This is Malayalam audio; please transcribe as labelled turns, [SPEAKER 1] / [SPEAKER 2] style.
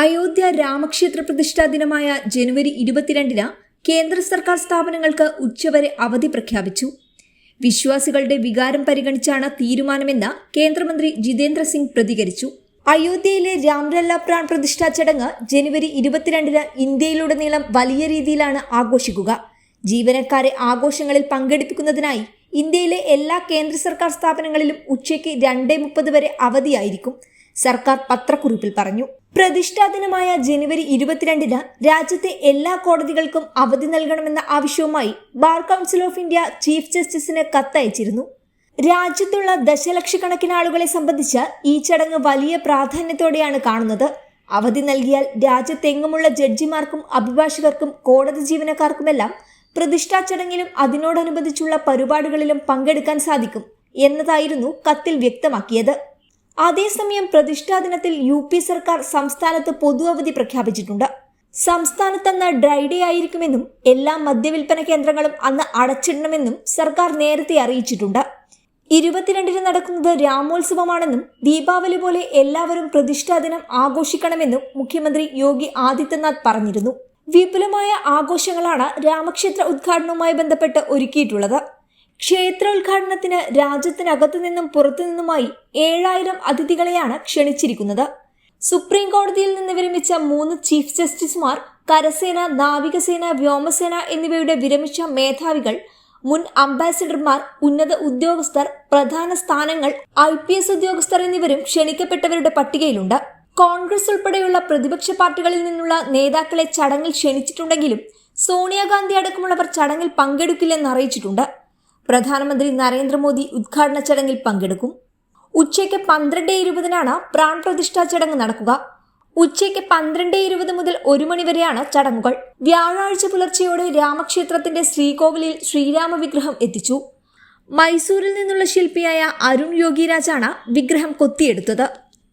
[SPEAKER 1] അയോധ്യ രാമക്ഷേത്ര പ്രതിഷ്ഠാ ദിനമായ ജനുവരി ഇരുപത്തിരണ്ടിന് കേന്ദ്ര സർക്കാർ സ്ഥാപനങ്ങൾക്ക് ഉച്ചവരെ അവധി പ്രഖ്യാപിച്ചു. വിശ്വാസികളുടെ വികാരം പരിഗണിച്ചാണ് തീരുമാനമെന്ന് കേന്ദ്രമന്ത്രി ജിതേന്ദ്ര സിംഗ് പ്രതികരിച്ചു. അയോധ്യയിലെ രാംലല്ല പ്രാൺ പ്രതിഷ്ഠാ ചടങ്ങ് ജനുവരി ഇരുപത്തിരണ്ടിന് ഇന്ത്യയിലുടനീളം വലിയ രീതിയിലാണ് ആഘോഷിക്കുക. ജീവനക്കാരെ ആഘോഷങ്ങളിൽ പങ്കെടുപ്പിക്കുന്നതിനായി ഇന്ത്യയിലെ എല്ലാ കേന്ദ്ര സർക്കാർ സ്ഥാപനങ്ങളിലും ഉച്ചയ്ക്ക് രണ്ടേ മുപ്പത് വരെ അവധിയായിരിക്കും. സർക്കാർ പത്രക്കുറിപ്പിൽ പറഞ്ഞു. പ്രതിഷ്ഠാ ദിനമായ ജനുവരി ഇരുപത്തിരണ്ടിന് രാജ്യത്തെ എല്ലാ കോടതികൾക്കും അവധി നൽകണമെന്ന ആവശ്യവുമായി bar council of India chief ജസ്റ്റിസിന് കത്തയച്ചിരുന്നു. രാജ്യത്തുള്ള ദശലക്ഷക്കണക്കിന് ആളുകളെ സംബന്ധിച്ച് ഈ ചടങ്ങ് വലിയ പ്രാധാന്യത്തോടെയാണ് കാണുന്നത്. അവധി നൽകിയാൽ രാജ്യത്തെങ്ങുമുള്ള ജഡ്ജിമാർക്കും അഭിഭാഷകർക്കും കോടതി ജീവനക്കാർക്കുമെല്ലാം പ്രതിഷ്ഠാ ചടങ്ങിലും അതിനോടനുബന്ധിച്ചുള്ള പരിപാടികളിലും പങ്കെടുക്കാൻ സാധിക്കും എന്നതായിരുന്നു കത്തിൽ വ്യക്തമാക്കിയത്. അതേസമയം പ്രതിഷ്ഠാ ദിനത്തിൽ യു പി സർക്കാർ സംസ്ഥാനത്ത് പൊതു അവധി പ്രഖ്യാപിച്ചിട്ടുണ്ട്. സംസ്ഥാനത്ത് അന്ന് ഡ്രൈ ഡേ ആയിരിക്കുമെന്നും എല്ലാ മദ്യവിൽപ്പന കേന്ദ്രങ്ങളും അന്ന് അടച്ചിടണമെന്നും സർക്കാർ നേരത്തെ അറിയിച്ചിട്ടുണ്ട്. ഇരുപത്തിരണ്ടിന് നടക്കുന്നത് രാമോത്സവമാണെന്നും ദീപാവലി പോലെ എല്ലാവരും പ്രതിഷ്ഠാ ദിനം ആഘോഷിക്കണമെന്നും മുഖ്യമന്ത്രി യോഗി ആദിത്യനാഥ് പറഞ്ഞിരുന്നു. വിപുലമായ ആഘോഷങ്ങളാണ് രാമക്ഷേത്ര ഉദ്ഘാടനവുമായി ബന്ധപ്പെട്ട് ഒരുക്കിയിട്ടുള്ളത്. ക്ഷേത്രോദ്ഘാടനത്തിന് രാജ്യത്തിനകത്തു നിന്നും പുറത്തു നിന്നുമായി ഏഴായിരം അതിഥികളെയാണ് ക്ഷണിച്ചിരിക്കുന്നത്. സുപ്രീം കോടതിയിൽ നിന്ന് വിരമിച്ച മൂന്ന് ചീഫ് ജസ്റ്റിസുമാർ കരസേന നാവികസേന വ്യോമസേന എന്നിവയുടെ വിരമിച്ച മേധാവികൾ മുൻ അംബാസിഡർമാർ ഉന്നത ഉദ്യോഗസ്ഥർ പ്രധാന സ്ഥാനങ്ങൾ ഐ പി എസ് ഉദ്യോഗസ്ഥർ എന്നിവരും ക്ഷണിക്കപ്പെട്ടവരുടെ പട്ടികയിലുണ്ട്. കോൺഗ്രസ് ഉൾപ്പെടെയുള്ള പ്രതിപക്ഷ പാർട്ടികളിൽ നിന്നുള്ള നേതാക്കളെ ചടങ്ങിൽ ക്ഷണിച്ചിട്ടുണ്ടെങ്കിലും സോണിയാഗാന്ധി അടക്കമുള്ളവർ ചടങ്ങിൽ പങ്കെടുക്കില്ലെന്ന് അറിയിച്ചിട്ടുണ്ട്. പ്രധാനമന്ത്രി നരേന്ദ്രമോദി ഉദ്ഘാടന ചടങ്ങിൽ പങ്കെടുക്കും. ഉച്ചയ്ക്ക് പന്ത്രണ്ട് ഇരുപതിനാണ് പ്രാൺ പ്രതിഷ്ഠാ ചടങ്ങ് നടക്കുക. ഉച്ചയ്ക്ക് പന്ത്രണ്ട് ഇരുപത് മുതൽ ഒരു മണിവരെയാണ് ചടങ്ങുകൾ. വ്യാഴാഴ്ച പുലർച്ചെയോടെ രാമക്ഷേത്രത്തിന്റെ ശ്രീകോവിലിൽ ശ്രീരാമ വിഗ്രഹം എത്തിച്ചു. മൈസൂരിൽ നിന്നുള്ള ശില്പിയായ അരുൺ യോഗിരാജാണ് വിഗ്രഹം കൊത്തിയെടുത്തത്.